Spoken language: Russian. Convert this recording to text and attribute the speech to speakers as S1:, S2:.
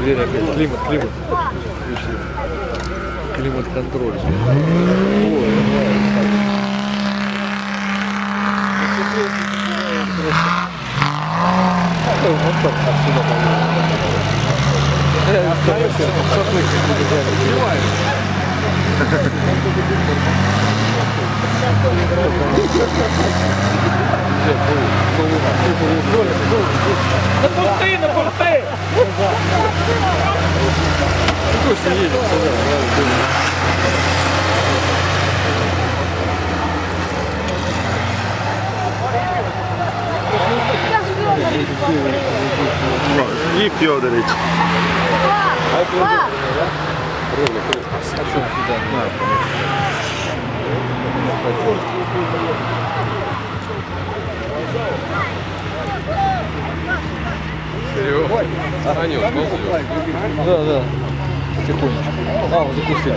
S1: Дверь опять. Климат, климат. Климат-контроль. Вот так отсюда поедем. Я знаю, что шашлык
S2: На
S1: Пусть едет сюда.
S3: И Федорович.
S1: Да, да. Тихонечко. А, он запустил.